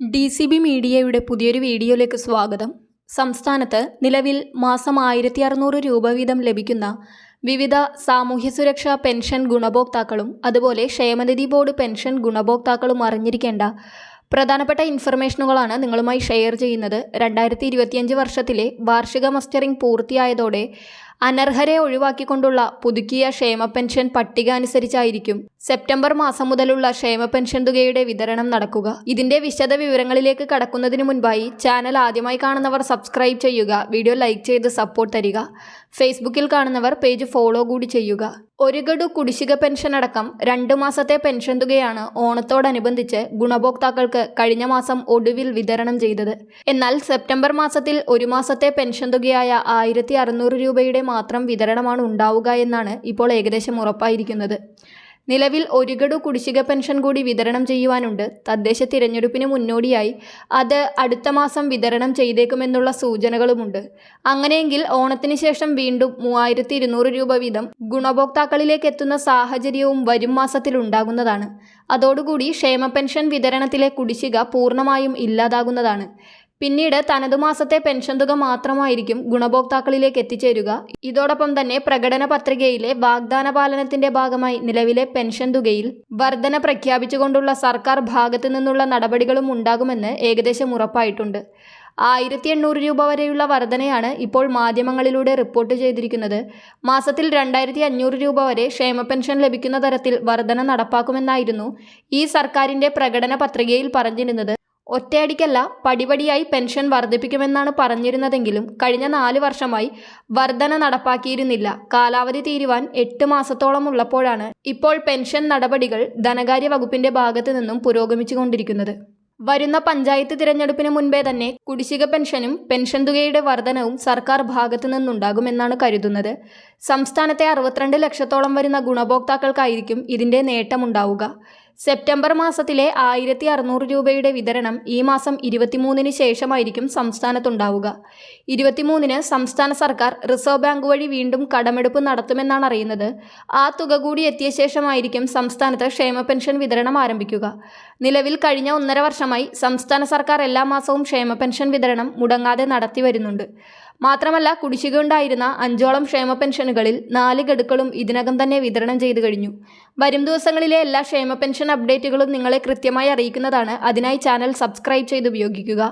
D C B മീഡിയയുടെ പുതിയൊരു വീഡിയോയിലേക്ക് സ്വാഗതം. സംസ്ഥാനത്ത് നിലവിൽ മാസം ആയിരത്തി അറുന്നൂറ് രൂപ വീതം ലഭിക്കുന്ന വിവിധ സാമൂഹ്യ സുരക്ഷാ പെൻഷൻ ഗുണഭോക്താക്കളും അതുപോലെ ക്ഷേമനിധി ബോർഡ് പെൻഷൻ ഗുണഭോക്താക്കളും അറിഞ്ഞിരിക്കേണ്ട പ്രധാനപ്പെട്ട ഇൻഫർമേഷനുകളാണ് നിങ്ങളുമായി ഷെയർ ചെയ്യുന്നത്. രണ്ടായിരത്തി ഇരുപത്തിയഞ്ച് വർഷത്തിലെ വാർഷിക മസ്റ്ററിംഗ് പൂർത്തിയായതോടെ അനർഹരെ ഒഴിവാക്കിക്കൊണ്ടുള്ള പുതുക്കിയ ക്ഷേമ പെൻഷൻ പട്ടിക അനുസരിച്ചായിരിക്കും സെപ്റ്റംബർ മാസം മുതലുള്ള ക്ഷേമ പെൻഷൻ തുകയുടെ വിതരണം നടക്കുക. ഇതിന്റെ വിശദ വിവരങ്ങളിലേക്ക് കടക്കുന്നതിന് മുൻപായി ചാനൽ ആദ്യമായി കാണുന്നവർ സബ്സ്ക്രൈബ് ചെയ്യുക വീഡിയോ ലൈക്ക് ചെയ്ത് സപ്പോർട്ട് തരിക. ഫേസ്ബുക്കിൽ കാണുന്നവർ പേജ് ഫോളോ കൂടി ചെയ്യുക. ഒരു ഗഡു കുടിശ്ശിക പെൻഷൻ അടക്കം രണ്ട് മാസത്തെ പെൻഷൻ തുകയാണ് ഓണത്തോടനുബന്ധിച്ച് ഗുണഭോക്താക്കൾക്ക് കഴിഞ്ഞ മാസം ഒടുവിൽ വിതരണം ചെയ്തത്. എന്നാൽ സെപ്റ്റംബർ മാസത്തിൽ ഒരു മാസത്തെ പെൻഷൻ തുകയായ ആയിരത്തി രൂപയുടെ മാത്രം വിതരണമാണ് ഉണ്ടാവുക എന്നാണ് ഇപ്പോൾ ഏകദേശം ഉറപ്പായിരിക്കുന്നത്. നിലവിൽ ഒരു ഗഡു കുടിശ്ശിക പെൻഷൻ കൂടി വിതരണം ചെയ്യുവാനുണ്ട്. തദ്ദേശ തിരഞ്ഞെടുപ്പിന് മുന്നോടിയായി അത് അടുത്ത മാസം വിതരണം ചെയ്തേക്കുമെന്നുള്ള സൂചനകളുമുണ്ട്. അങ്ങനെയെങ്കിൽ ഓണത്തിന് ശേഷം വീണ്ടും മൂവായിരത്തി ഇരുന്നൂറ് രൂപ വീതം ഗുണഭോക്താക്കളിലേക്ക് എത്തുന്ന സാഹചര്യവും വരും മാസത്തിൽ ഉണ്ടാകുന്നതാണ്. അതോടുകൂടി ക്ഷേമ പെൻഷൻ വിതരണത്തിലെ കുടിശ്ശിക പൂർണമായും ഇല്ലാതാകുന്നതാണ്. പിന്നീട് തനതു മാസത്തെ പെൻഷൻ തുക മാത്രമായിരിക്കും ഗുണഭോക്താക്കളിലേക്ക് എത്തിച്ചേരുക. ഇതോടൊപ്പം തന്നെ പ്രകടന പത്രികയിലെ വാഗ്ദാന പാലനത്തിന്റെ ഭാഗമായി നിലവിലെ പെൻഷൻ തുകയിൽ വർധന പ്രഖ്യാപിച്ചുകൊണ്ടുള്ള സർക്കാർ ഭാഗത്തു നിന്നുള്ള നടപടികളും ഉണ്ടാകുമെന്ന് ഏകദേശം ഉറപ്പായിട്ടുണ്ട്. ആയിരത്തി എണ്ണൂറ് രൂപ വരെയുള്ള വർധനയാണ് ഇപ്പോൾ മാധ്യമങ്ങളിലൂടെ റിപ്പോർട്ട് ചെയ്തിരിക്കുന്നത്. മാസത്തിൽ രണ്ടായിരത്തി അഞ്ഞൂറ് രൂപ വരെ ക്ഷേമ പെൻഷൻ ലഭിക്കുന്ന തരത്തിൽ വർധന നടപ്പാക്കുമെന്നായിരുന്നു ഈ സർക്കാരിന്റെ പ്രകടന പത്രികയിൽ പറഞ്ഞിരുന്നത്. ഒറ്റയടിക്കല്ല പടിപടിയായി പെൻഷൻ വർദ്ധിപ്പിക്കുമെന്നാണ് പറഞ്ഞിരുന്നതെങ്കിലും കഴിഞ്ഞ നാല് വർഷമായി വർധന നടപ്പാക്കിയിരുന്നില്ല. കാലാവധി തീരുവാൻ എട്ട് മാസത്തോളം ഉള്ളപ്പോഴാണ് ഇപ്പോൾ പെൻഷൻ നടപടികൾ ധനകാര്യ വകുപ്പിന്റെ ഭാഗത്തു നിന്നും പുരോഗമിച്ചുകൊണ്ടിരിക്കുന്നത്. വരുന്ന പഞ്ചായത്ത് തിരഞ്ഞെടുപ്പിന് മുൻപേ തന്നെ കുടിശ്ശിക പെൻഷനും പെൻഷൻ തുകയുടെ വർധനവും സർക്കാർ ഭാഗത്തു നിന്നുണ്ടാകുമെന്നാണ് കരുതുന്നത്. സംസ്ഥാനത്തെ അറുപത്തിരണ്ട് ലക്ഷത്തോളം വരുന്ന ഗുണഭോക്താക്കൾക്കായിരിക്കും ഇതിന്റെ നേട്ടമുണ്ടാവുക. സെപ്റ്റംബർ മാസത്തിലെ ആയിരത്തി അറുന്നൂറ് രൂപയുടെ വിതരണം ഈ മാസം ഇരുപത്തിമൂന്നിന് ശേഷമായിരിക്കും സംസ്ഥാനത്തുണ്ടാവുക. ഇരുപത്തിമൂന്നിന് സംസ്ഥാന സർക്കാർ റിസർവ് ബാങ്ക് വഴി വീണ്ടും കടമെടുപ്പ് നടത്തുമെന്നാണ് അറിയുന്നത്. ആ തുക കൂടി എത്തിയ ശേഷമായിരിക്കും സംസ്ഥാനത്ത് ക്ഷേമ പെൻഷൻ വിതരണം ആരംഭിക്കുക. നിലവിൽ കഴിഞ്ഞ ഒന്നര വർഷമായി സംസ്ഥാന സർക്കാർ എല്ലാ മാസവും ക്ഷേമ പെൻഷൻ വിതരണം മുടങ്ങാതെ നടത്തി വരുന്നുണ്ട് മാത്രമല്ല കുടിശ്ശിക ഉണ്ടായിരുന്ന അഞ്ചോളം ക്ഷേമ പെൻഷനുകളിൽ നാല് ഗഡുക്കളും ഇതിനകം തന്നെ വിതരണം ചെയ്തു കഴിഞ്ഞു. വരും ദിവസങ്ങളിലെ എല്ലാ ക്ഷേമ പെൻഷൻ അപ്ഡേറ്റുകളും നിങ്ങളെ കൃത്യമായി അറിയിക്കുന്നതാണ്. അതിനായി ചാനൽ സബ്സ്ക്രൈബ് ചെയ്ത് ഉപയോഗിക്കുക